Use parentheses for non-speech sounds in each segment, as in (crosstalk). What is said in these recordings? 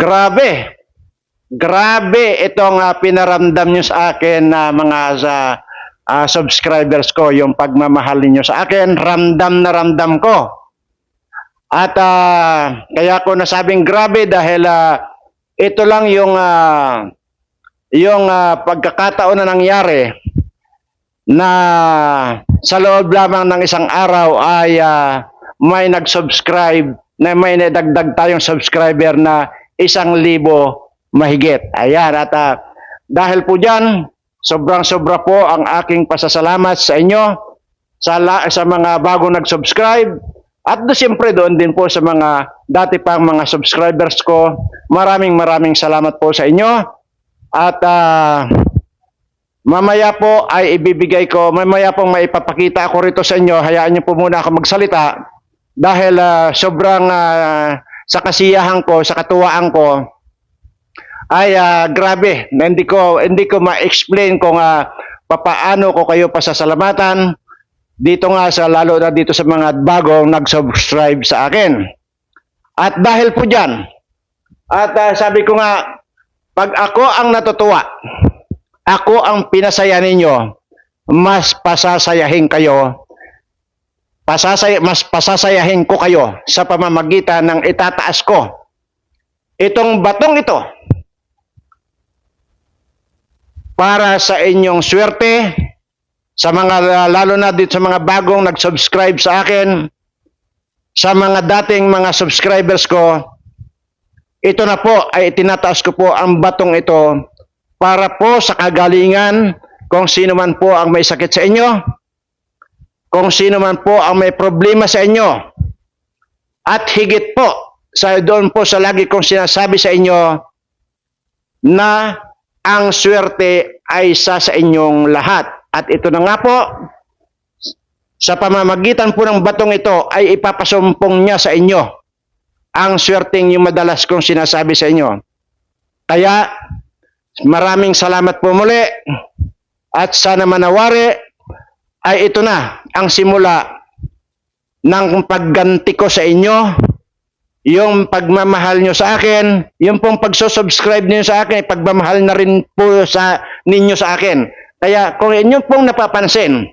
Grabe. Grabe itong ah, pinaramdam nyo sa akin na mga sa ah, subscribers ko, yung pagmamahal ninyo sa akin, ramdam na ramdam ko. At ah, kaya ko nasabing grabe dahil ah, ito lang yung ah, yung ah, pagkakataon na nangyari na sa loob lamang ng isang araw ay ah, may nag-subscribe na may nadagdag tayong subscriber na isang libo mahigit. Ayan, at ah, dahil po dyan, sobrang-sobra po ang aking pasasalamat sa inyo, sa, la- sa mga bago nag-subscribe, at do, siyempre doon din po sa mga dati pang mga subscribers ko. Maraming maraming salamat po sa inyo. At ah, mamaya po ay ibibigay ko, mamaya pong maipapakita ako rito sa inyo. Hayaan niyo po muna ako magsalita dahil ah, sobrang ah, sa kasiyahan ko, sa katuwaan ko, ay ah, grabe, na hindi ko hindi ko ma-explain kung ah, papaano ko kayo pasasalamatan dito nga sa lalo na dito sa mga bagong nag-subscribe sa akin. At dahil po diyan, at ah, sabi ko nga pag ako ang natutuwa, ako ang pinasaya ninyo, mas pasasayahin kayo pasasay mas pasasayahin ko kayo sa pamamagitan ng itataas ko. Itong batong ito para sa inyong swerte sa mga lalo na dito sa mga bagong nag-subscribe sa akin sa mga dating mga subscribers ko ito na po ay itinataas ko po ang batong ito para po sa kagalingan kung sino man po ang may sakit sa inyo kung sino man po ang may problema sa inyo. At higit po, sa doon po sa lagi kong sinasabi sa inyo na ang swerte ay sa sa inyong lahat. At ito na nga po, sa pamamagitan po ng batong ito ay ipapasumpong niya sa inyo ang swerteng yung madalas kong sinasabi sa inyo. Kaya maraming salamat po muli at sana manawari ay ito na ang simula ng pagganti ko sa inyo, yung pagmamahal nyo sa akin, yung pong pagsusubscribe niyo sa akin, pagmamahal na rin po sa ninyo sa akin. Kaya kung inyo pong napapansin,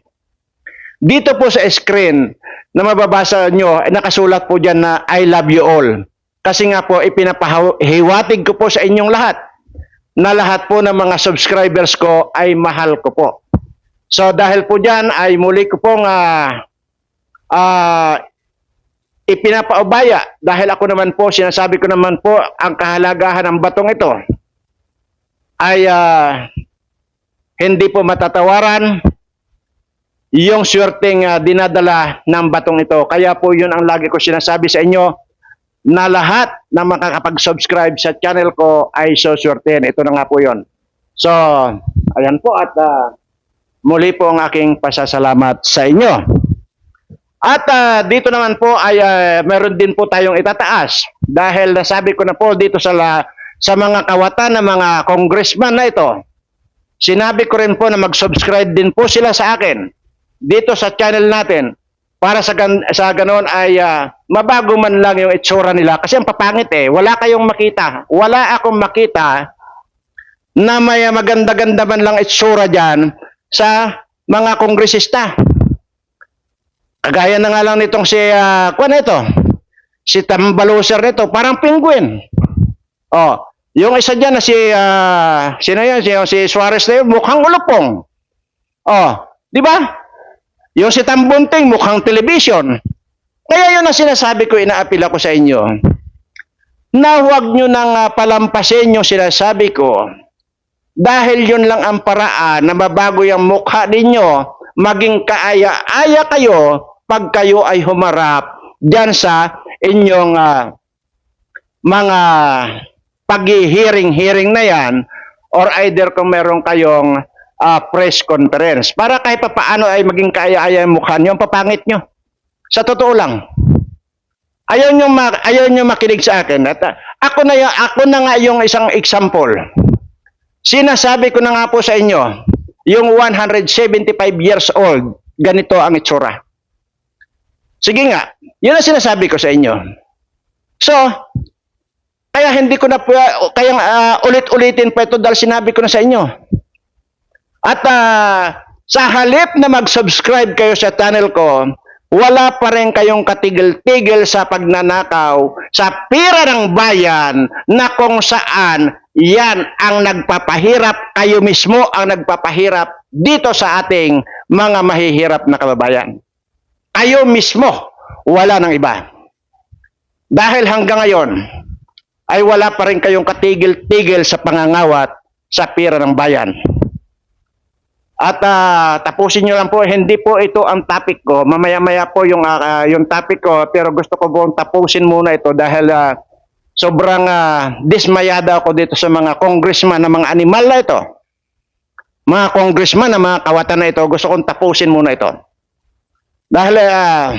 dito po sa screen na mababasa nyo, ay nakasulat po dyan na I love you all. Kasi nga po, ipinapahiwatig ko po sa inyong lahat na lahat po ng mga subscribers ko ay mahal ko po. So dahil po dyan ay muli ko pong ah, ah, ipinapaubaya dahil ako naman po, sinasabi ko naman po ang kahalagahan ng batong ito ay ah, hindi po matatawaran yung swerteng ah, dinadala ng batong ito. Kaya po yun ang lagi ko sinasabi sa inyo na lahat na makakapag-subscribe sa channel ko ay so swertein. Ito na nga po yun. So, ayan po at ah, muli po ang aking pasasalamat sa inyo. At ah, dito naman po ay ah, meron din po tayong itataas dahil nasabi ko na po dito sa la, sa mga kawatan ng mga congressman na ito. Sinabi ko rin po na mag-subscribe din po sila sa akin dito sa channel natin para sa gan sa ganon ay ah, mabago man lang yung itsura nila kasi ang papangit eh wala kayong makita wala akong makita na may maganda-ganda man lang itsura diyan sa mga kongresista. Kagaya na nga lang nitong si, uh, kuwan ito, si Tambaluser nito, parang penguin. Oh, yung isa dyan na si, ah, sino yan, si, si Suarez na yun, mukhang ulupong. Oh, di ba? Yung si Tambunting, mukhang television. Kaya yun ang sinasabi ko, inaapila ko sa inyo, na huwag nyo nang ah, palampasin yung sinasabi ko, dahil yun lang ang paraan na mabago yung mukha ninyo, maging kaaya-aya kayo pag kayo ay humarap dyan sa inyong ah, mga pag-hearing-hearing na yan or either kung meron kayong ah, press conference. Para kahit pa paano ay maging kaaya-aya yung mukha nyo, ang papangit nyo. Sa totoo lang. Ayaw nyo, ma- ayaw nyo makinig sa akin. At, ah, ako, na, y- ako na nga yung isang example. Sinasabi ko na nga po sa inyo, yung 175 years old, ganito ang itsura. Sige nga, yun ang sinasabi ko sa inyo. So, Kaya hindi ko na kaya ah, ulit-ulitin pa ito dahil sinabi ko na sa inyo. At ah, sa halip na mag-subscribe kayo sa channel ko, wala pa rin kayong katigil-tigil sa pagnanakaw sa pira ng bayan na kung saan yan ang nagpapahirap, kayo mismo ang nagpapahirap dito sa ating mga mahihirap na kababayan. Kayo mismo, wala ng iba. Dahil hanggang ngayon, ay wala pa rin kayong katigil-tigil sa pangangawat sa pira ng bayan. At ah, tapusin nyo lang po, hindi po ito ang topic ko. Mamaya-maya po yung, ah, yung topic ko, pero gusto ko po tapusin muna ito dahil ah, sobrang ah, dismayada ako dito sa mga congressman na mga animal na ito. Mga congressman na mga kawatan na ito, gusto kong tapusin muna ito. Dahil ah,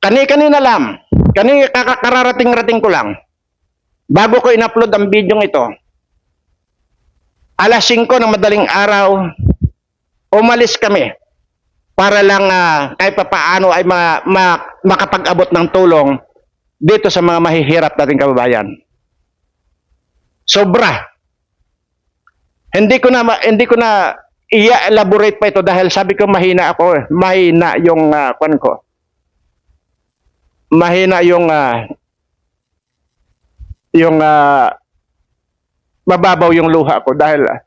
kani-kanina lang, kani kararating-rating ko lang, bago ko in-upload ang video ito, alas 5 ng madaling araw, umalis kami para lang ah, kahit pa paano ay ma, ma- makapag-abot ng tulong dito sa mga mahihirap nating kababayan. Sobra. Hindi ko na hindi ko na i-elaborate pa ito dahil sabi ko mahina ako, eh. mahina yung uh, kwan ko. Mahina yung ah, yung ah, mababaw yung luha ko dahil ah,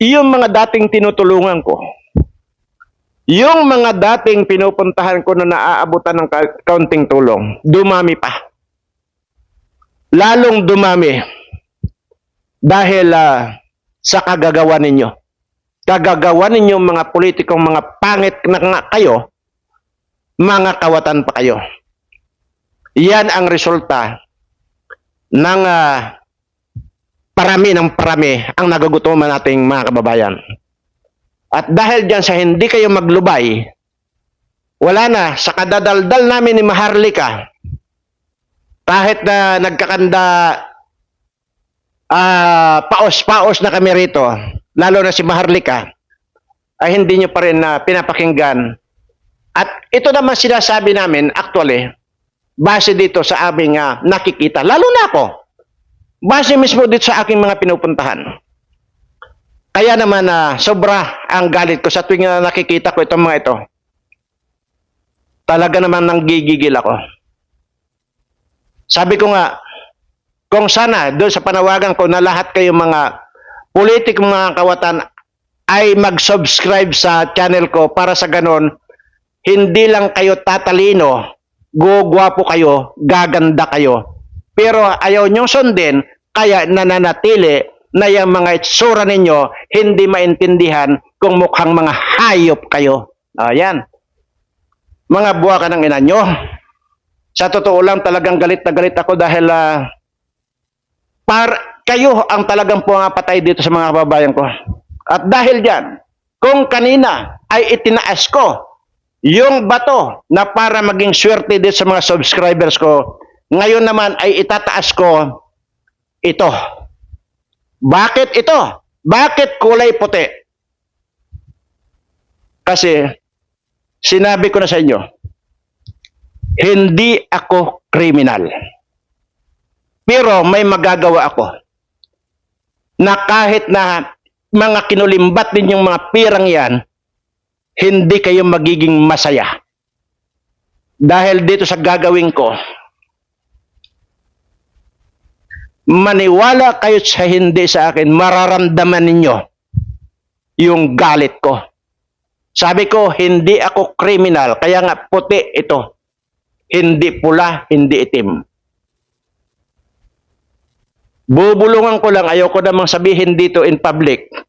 yung mga dating tinutulungan ko, yung mga dating pinupuntahan ko na naaabutan ng ka- kaunting tulong, dumami pa. Lalong dumami dahil ah, sa kagagawa ninyo. Kagagawa ninyo mga politikong mga pangit na nga kayo, mga kawatan pa kayo. Yan ang resulta ng ah, parami ng parami ang nagugutuman nating mga kababayan. At dahil dyan sa hindi kayo maglubay, wala na, sa kadadaldal namin ni Maharlika, kahit na nagkakanda ah paos-paos na kami rito, lalo na si Maharlika, ay hindi nyo pa rin na pinapakinggan. At ito naman sinasabi namin, actually, base dito sa aming ah, nakikita, lalo na ako, base mismo dito sa aking mga pinupuntahan. Kaya naman na sobra ang galit ko sa tuwing na nakikita ko itong mga ito. Talaga naman nang gigigil ako. Sabi ko nga, kung sana doon sa panawagan ko na lahat kayo mga politik mga kawatan ay mag-subscribe sa channel ko para sa ganon, hindi lang kayo tatalino, gugwapo kayo, gaganda kayo. Pero ayaw nyong sundin, kaya nananatili na yung mga itsura ninyo hindi maintindihan kung mukhang mga hayop kayo. Ayan. Mga buwa ka ng ina nyo. Sa totoo lang talagang galit na galit ako dahil ah, par kayo ang talagang pumapatay dito sa mga kababayan ko. At dahil dyan, kung kanina ay itinaas ko yung bato na para maging swerte dito sa mga subscribers ko, ngayon naman ay itataas ko ito. Bakit ito? Bakit kulay puti? Kasi sinabi ko na sa inyo, hindi ako kriminal. Pero may magagawa ako na kahit na mga kinulimbat ninyong mga pirang yan, hindi kayo magiging masaya. Dahil dito sa gagawin ko, maniwala kayo sa hindi sa akin, mararamdaman ninyo yung galit ko. Sabi ko, hindi ako kriminal, kaya nga puti ito. Hindi pula, hindi itim. Bubulungan ko lang, ayoko namang sabihin dito in public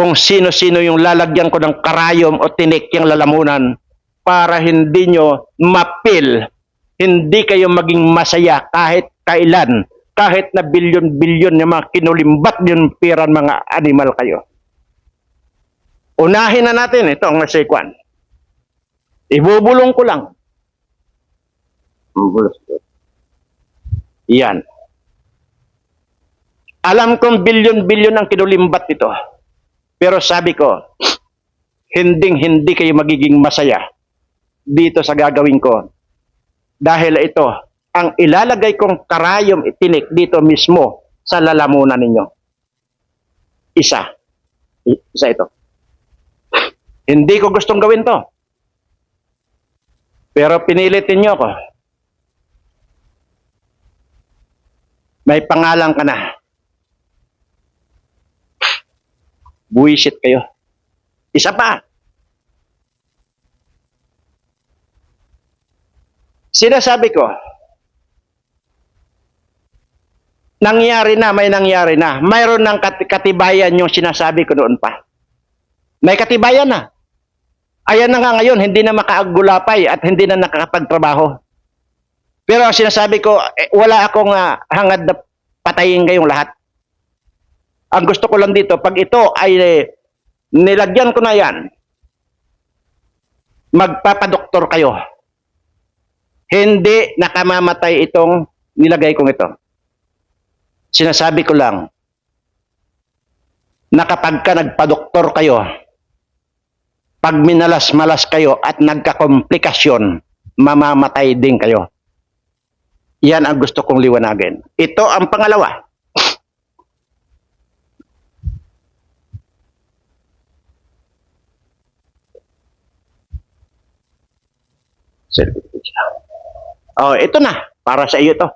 kung sino-sino yung lalagyan ko ng karayom o tinik yung lalamunan para hindi nyo mapil, hindi kayo maging masaya kahit kailan, kahit na bilyon-bilyon yung mga kinulimbat yung piran mga animal kayo. Unahin na natin ito ang nasikwan. Ibubulong ko lang. Yan. Alam kong bilyon-bilyon ang kinulimbat nito. Pero sabi ko, hinding hindi kayo magiging masaya dito sa gagawin ko. Dahil ito, ang ilalagay kong karayom itinik dito mismo sa lalamunan ninyo. Isa. Isa ito. Hindi ko gustong gawin to. Pero pinilit ninyo ako. May pangalan ka na. Buwisit kayo. Isa pa. Sinasabi ko, nangyari na, may nangyari na. Mayroon ng kat- katibayan yung sinasabi ko noon pa. May katibayan na. Ayan na nga ngayon, hindi na makaagulapay at hindi na nakakapagtrabaho. Pero ang sinasabi ko, eh, wala akong ah, hangad na patayin kayong lahat. Ang gusto ko lang dito, pag ito ay eh, nilagyan ko na yan, magpapadoktor kayo. Hindi nakamamatay itong nilagay kong ito. Sinasabi ko lang, na kapag ka nagpadoktor kayo, pag minalas-malas kayo at nagkakomplikasyon, mamamatay din kayo. Yan ang gusto kong liwanagin. Ito ang pangalawa. Oh, ito na. Para sa iyo to.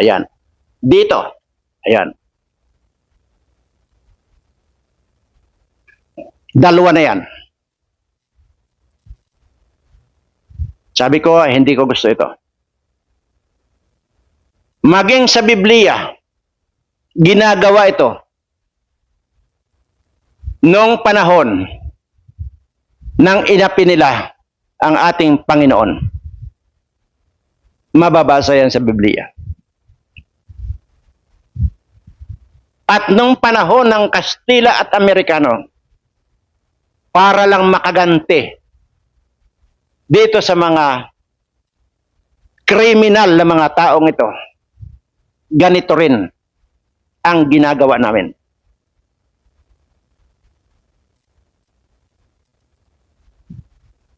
Ayan. Dito. Ayan. Dalawa na yan. Sabi ko, hindi ko gusto ito. Maging sa Biblia, ginagawa ito noong panahon nang inapi nila ang ating Panginoon. Mababasa yan sa Biblia. At nung panahon ng Kastila at Amerikano, para lang makaganti dito sa mga kriminal na mga taong ito, ganito rin ang ginagawa namin.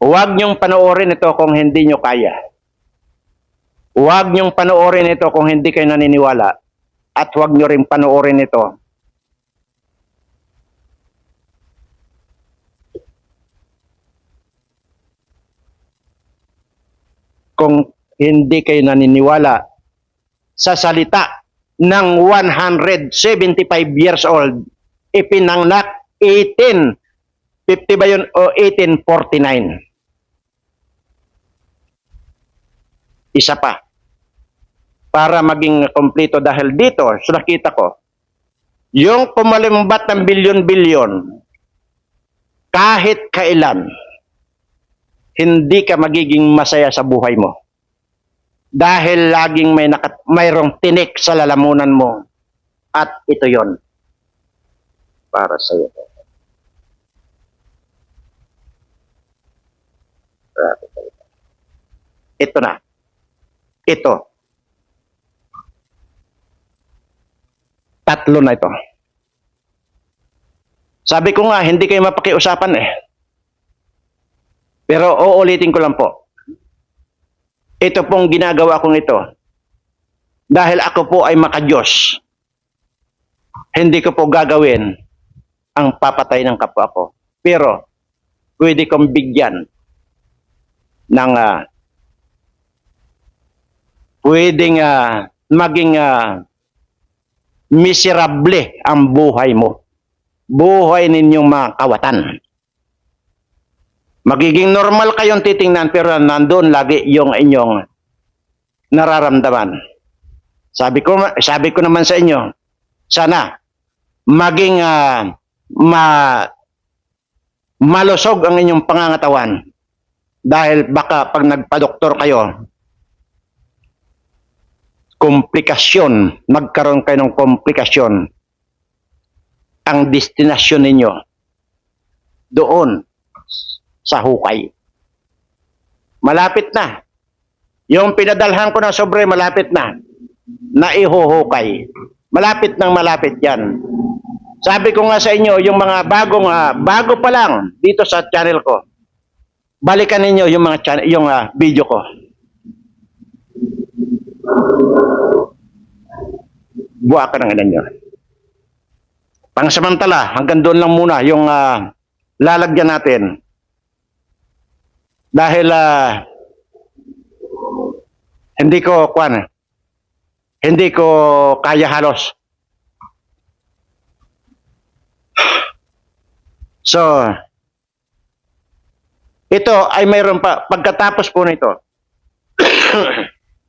Huwag niyong panoorin ito kung hindi niyo kaya. Huwag niyong panoorin ito kung hindi kayo naniniwala. At huwag niyo rin panoorin ito kung hindi kayo naniniwala sa salita ng 175 years old, ipinangnak 18, 50 ba yun o 1849? Isa pa. Para maging kompleto dahil dito, so nakita ko, yung kumalimbat ng bilyon-bilyon, kahit kailan, hindi ka magiging masaya sa buhay mo. Dahil laging may nakat mayroong tinik sa lalamunan mo. At ito yon. Para sa iyo. Ito na. Ito. Tatlo na ito. Sabi ko nga, hindi kayo mapakiusapan eh. Pero uulitin ko lang po. Ito pong ginagawa kong ito. Dahil ako po ay makadiyos. Hindi ko po gagawin ang papatay ng kapwa ko. Pero, pwede kong bigyan ng ah, pwedeng ah, maging ah, miserable ang buhay mo. Buhay ninyong mga kawatan magiging normal kayong titingnan pero nandoon lagi yung inyong nararamdaman. Sabi ko sabi ko naman sa inyo, sana maging ah, ma malusog ang inyong pangangatawan dahil baka pag nagpa-doktor kayo komplikasyon, magkaroon kayo ng komplikasyon ang destinasyon ninyo doon sa hukay. Malapit na. Yung pinadalhan ko ng sobre, malapit na. Naihuhukay. Malapit nang malapit yan. Sabi ko nga sa inyo, yung mga bagong, ah, bago pa lang dito sa channel ko, balikan ninyo yung mga channel, yung ah, video ko. Buwa ka ng ilan nyo. Pangsamantala, hanggang doon lang muna yung ah, lalagyan natin. Dahil ah, hindi ko, kwan, hindi ko kaya halos. So, ito ay mayroon pa, pagkatapos po nito,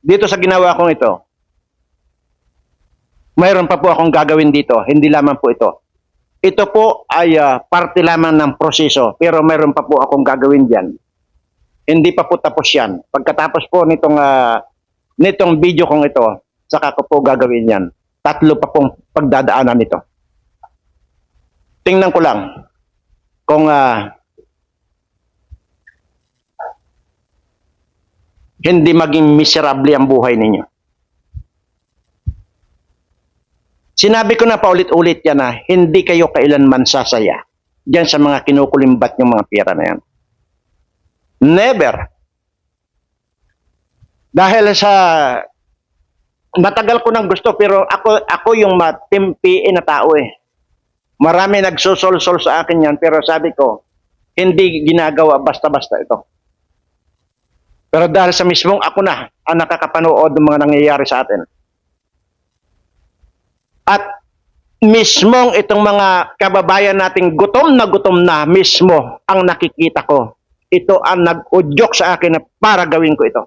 dito sa ginawa kong ito, mayroon pa po akong gagawin dito, hindi lamang po ito. Ito po ay ah, parte lamang ng proseso, pero mayroon pa po akong gagawin diyan. Hindi pa po tapos yan. Pagkatapos po nitong, ah, nitong video kong ito, saka ko po gagawin yan. Tatlo pa pong pagdadaanan nito. Tingnan ko lang kung ah, hindi maging miserable ang buhay ninyo. Sinabi ko na paulit-ulit yan na hindi kayo kailanman sasaya diyan sa mga kinukulimbat yung mga pera na yan. Never. Dahil sa matagal ko nang gusto pero ako ako yung matimpi na tao eh. Marami nagsusol-sol sa akin yan pero sabi ko hindi ginagawa basta-basta ito. Pero dahil sa mismong ako na ang nakakapanood ng mga nangyayari sa atin. At mismong itong mga kababayan nating gutom na gutom na mismo ang nakikita ko. Ito ang nag-udyok sa akin na para gawin ko ito.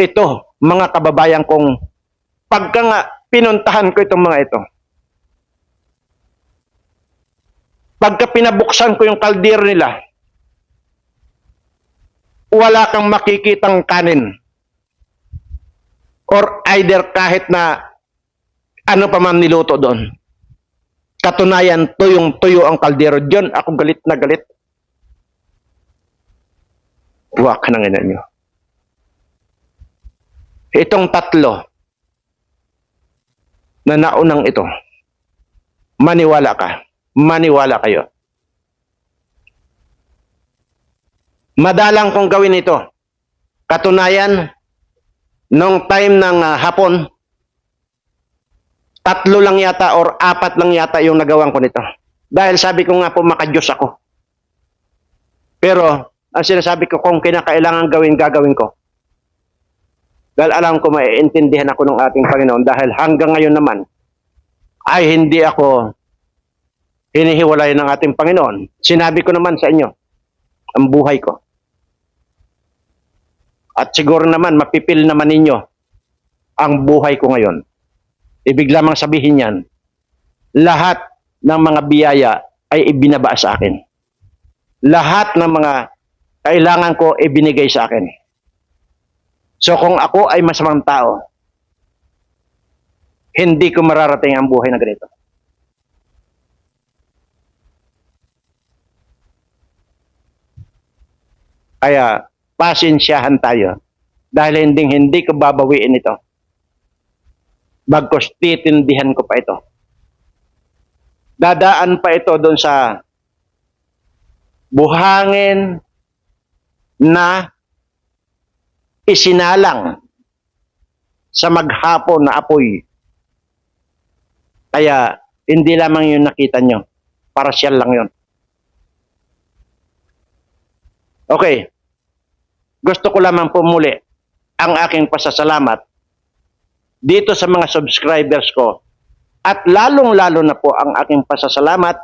Ito, mga kababayan kong pagka nga pinuntahan ko itong mga ito. Pagka pinabuksan ko yung kaldir nila, wala kang makikitang kanin or either kahit na ano pa man niluto doon. Katunayan, tuyong tuyo ang kaldero. Diyon ako galit na galit. Huwag ka ng ina nyo. Itong tatlo na naunang ito, maniwala ka. Maniwala kayo. Madalang kong gawin ito. Katunayan, nung time ng ah, hapon, tatlo lang yata or apat lang yata yung nagawan ko nito. Dahil sabi ko nga po makadiyos ako. Pero ang sinasabi ko kung kinakailangan gawin, gagawin ko. Dahil alam ko maiintindihan ako ng ating Panginoon dahil hanggang ngayon naman ay hindi ako hinihiwalay ng ating Panginoon. Sinabi ko naman sa inyo ang buhay ko. At siguro naman, mapipil naman ninyo ang buhay ko ngayon. Ibig lamang sabihin yan, lahat ng mga biyaya ay ibinaba sa akin. Lahat ng mga kailangan ko ibinigay sa akin. So kung ako ay masamang tao, hindi ko mararating ang buhay na ganito. Kaya, pasensyahan tayo. Dahil hindi, hindi ko babawiin ito. Bagkos titindihan ko pa ito. Dadaan pa ito doon sa buhangin na isinalang sa maghapon na apoy. Kaya, hindi lamang yung nakita nyo. Parasyal lang yon. Okay gusto ko lamang po muli ang aking pasasalamat dito sa mga subscribers ko at lalong-lalo na po ang aking pasasalamat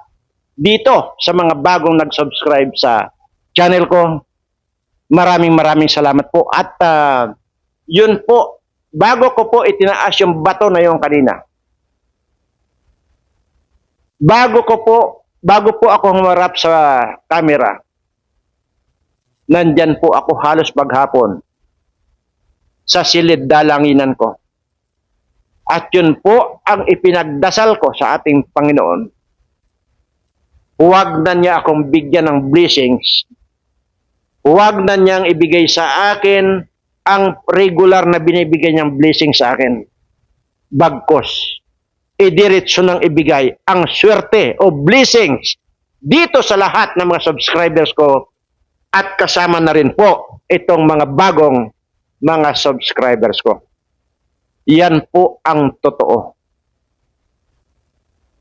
dito sa mga bagong nag-subscribe sa channel ko. Maraming maraming salamat po at ah, yun po, bago ko po itinaas yung bato na yung kanina. Bago ko po, bago po ako humarap sa camera, nandyan po ako halos maghapon sa silid dalanginan ko. At yun po ang ipinagdasal ko sa ating Panginoon. Huwag na niya akong bigyan ng blessings. Huwag na niyang ibigay sa akin ang regular na binibigay niyang blessing sa akin. Bagkos, idiretso nang ibigay ang swerte o blessings dito sa lahat ng mga subscribers ko at kasama na rin po itong mga bagong mga subscribers ko. Yan po ang totoo.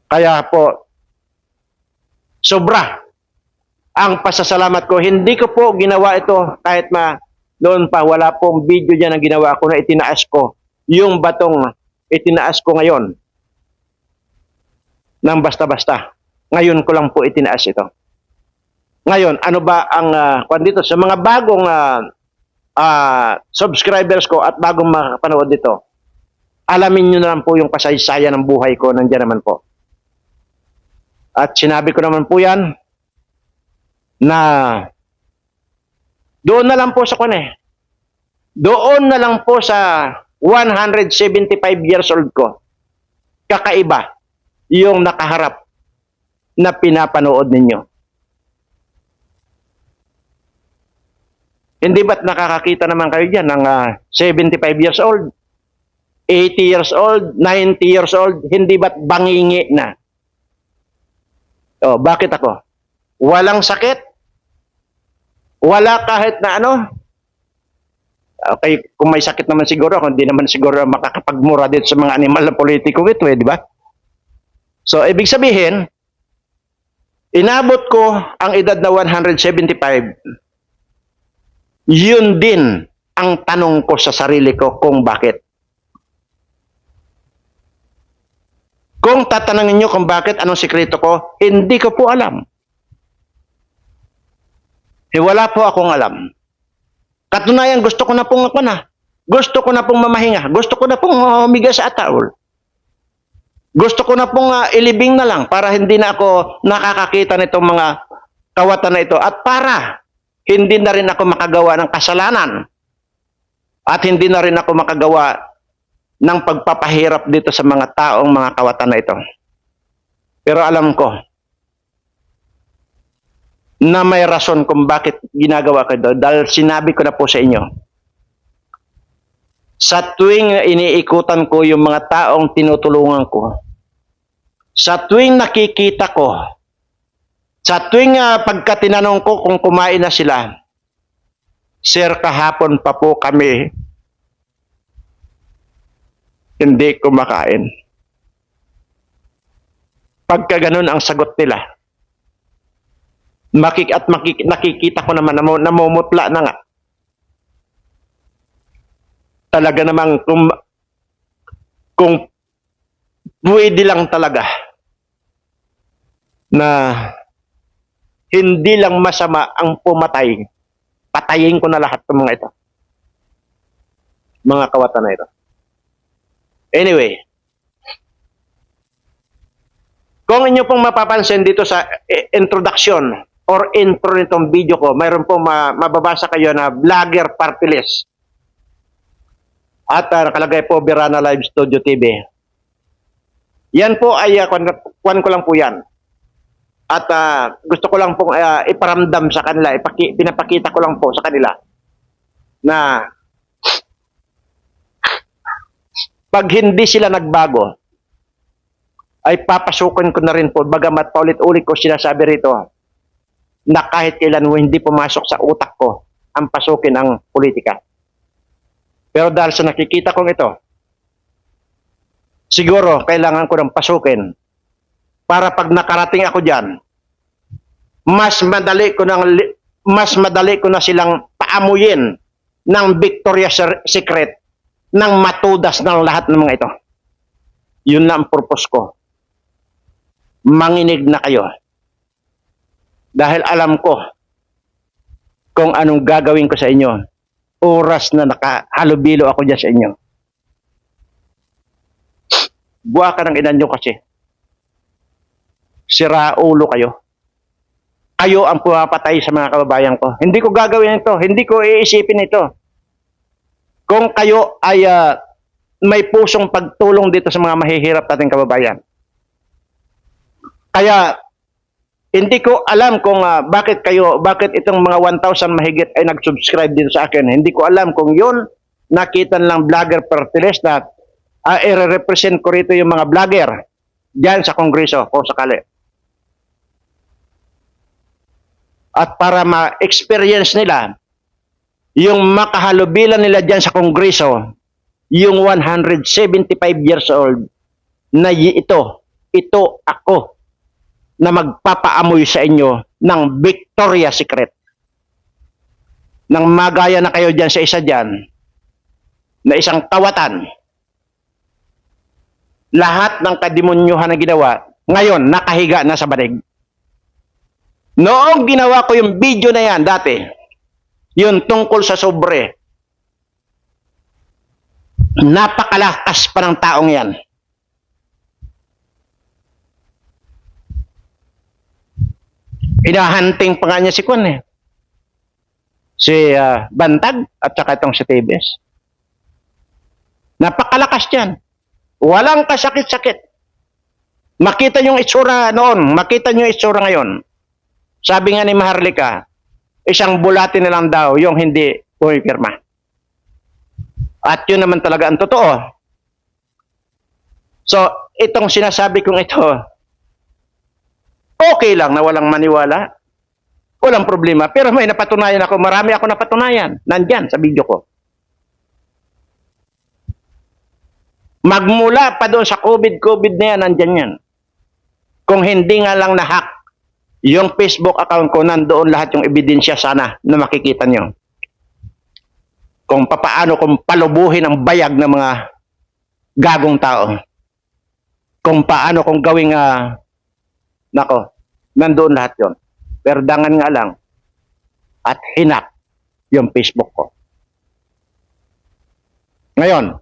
Kaya po, sobra ang pasasalamat ko. Hindi ko po ginawa ito kahit ma noon pa wala pong video dyan ang ginawa ko na itinaas ko yung batong itinaas ko ngayon ng basta-basta. Ngayon ko lang po itinaas ito. Ngayon, ano ba ang uh, dito sa mga bagong ah, ah, subscribers ko at bagong makapanood dito? Alamin nyo na lang po yung kasaysayan ng buhay ko. Nandiyan naman po. At sinabi ko naman po yan na doon na lang po sa kwan eh. Doon na lang po sa 175 years old ko. Kakaiba yung nakaharap na pinapanood ninyo. Hindi ba't nakakakita naman kayo dyan ng ah, 75 years old, 80 years old, 90 years old, hindi ba't bangingi na? Oh, bakit ako? Walang sakit? Wala kahit na ano? Okay, kung may sakit naman siguro, kung hindi naman siguro makakapagmura dito sa mga animal na politiko ito eh, di ba? So, ibig sabihin, inabot ko ang edad na 175, yun din ang tanong ko sa sarili ko kung bakit. Kung tatanungin nyo kung bakit, anong sikreto ko, hindi ko po alam. Eh, wala po akong alam. Katunayan, gusto ko na pong ako na. Gusto ko na pong mamahinga. Gusto ko na pong humiga sa ataol. Gusto ko na pong ah, ilibing na lang para hindi na ako nakakakita nitong mga kawatan na ito. At para hindi na rin ako makagawa ng kasalanan. At hindi na rin ako makagawa ng pagpapahirap dito sa mga taong mga kawatan na ito. Pero alam ko, na may rason kung bakit ginagawa ko ito. Dahil sinabi ko na po sa inyo, sa tuwing iniikutan ko yung mga taong tinutulungan ko, sa tuwing nakikita ko, sa tuwing uh, pagka tinanong ko kung kumain na sila, Sir, kahapon pa po kami hindi kumakain. Pagka ganun ang sagot nila, makik at makik nakikita ko naman namo namumutla na nga. Talaga namang kung kung pwede lang talaga na hindi lang masama ang pumatay, patayin ko na lahat ng mga ito. Mga kawatan na ito. Anyway, kung inyo pong mapapansin dito sa eh, introduction or intro nitong video ko, mayroon po ma- mababasa kayo na vlogger party list. At uh, nakalagay po Birana Live Studio TV. Yan po ay uh, kwan, kwan ko lang po yan. At uh, gusto ko lang pong uh, iparamdam sa kanila, ipaki, pinapakita ko lang po sa kanila na pag hindi sila nagbago, ay papasukin ko na rin po, bagamat paulit-ulit ko sinasabi rito, na kahit kailan hindi pumasok sa utak ko ang pasukin ang politika. Pero dahil sa nakikita kong ito, siguro kailangan ko ng pasukin para pag nakarating ako diyan, mas madali ko nang mas madali ko na silang paamuyin ng Victoria's Secret ng matudas ng lahat ng mga ito. Yun na ang purpose ko. Manginig na kayo. Dahil alam ko kung anong gagawin ko sa inyo. Oras na nakahalubilo ako dyan sa inyo. Buwa ka ng inan kasi. Sira ulo kayo. Kayo ang pumapatay sa mga kababayan ko. Hindi ko gagawin ito. Hindi ko iisipin ito. Kung kayo ay uh, may pusong pagtulong dito sa mga mahihirap nating kababayan. Kaya hindi ko alam kung uh, bakit kayo, bakit itong mga 1,000 mahigit ay nag-subscribe din sa akin. Hindi ko alam kung yun nakita lang vlogger pertiles na uh, i-represent ko rito yung mga vlogger diyan sa kongreso kung sakali. At para ma-experience nila yung makahalubilan nila dyan sa Kongreso, yung 175 years old, na ito, ito ako, na magpapaamoy sa inyo ng Victoria Secret. Nang magaya na kayo dyan sa isa dyan, na isang kawatan, lahat ng kademonyuhan na ginawa, ngayon, nakahiga na sa banig. Noong ginawa ko yung video na yan dati, yun tungkol sa sobre, napakalakas pa ng taong yan. Hinahanting pa nga niya si Kwan eh. Si ah, Bantag at saka itong si Tebes. Napakalakas yan. Walang kasakit-sakit. Makita yung itsura noon, makita yung itsura ngayon. Sabi nga ni Maharlika, isang bulati na lang daw yung hindi pumipirma. At yun naman talaga ang totoo. So, itong sinasabi kong ito, okay lang na walang maniwala. Walang problema. Pero may napatunayan ako. Marami ako napatunayan. Nandyan sa video ko. Magmula pa doon sa COVID-COVID na yan, nandyan yan. Kung hindi nga lang na-hack yung Facebook account ko, nandoon lahat yung ebidensya sana na makikita nyo. Kung papaano kung palubuhin ang bayag ng mga gagong tao. Kung paano kung gawing, ah, nako, nandoon lahat yon. Pero dangan nga lang at hinak yung Facebook ko. Ngayon,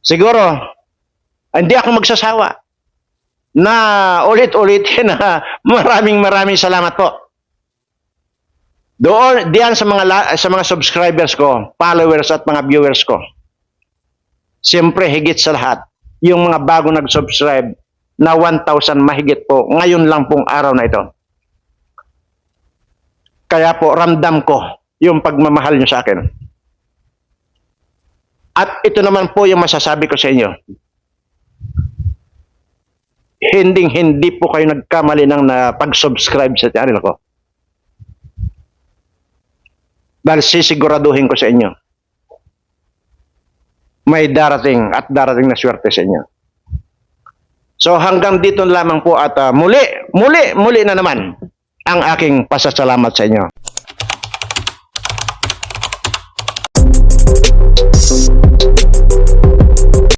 siguro, hindi ako magsasawa na ulit-ulitin (laughs) na maraming maraming salamat po. Doon diyan sa mga sa mga subscribers ko, followers at mga viewers ko. Siyempre higit sa lahat, yung mga bago nag-subscribe na 1,000 mahigit po ngayon lang pong araw na ito. Kaya po ramdam ko yung pagmamahal nyo sa akin. At ito naman po yung masasabi ko sa inyo hindi hindi po kayo nagkamali ng na pag-subscribe sa channel ko. Dahil sisiguraduhin ko sa inyo, may darating at darating na swerte sa inyo. So hanggang dito lamang po at uh, muli, muli, muli na naman ang aking pasasalamat sa inyo.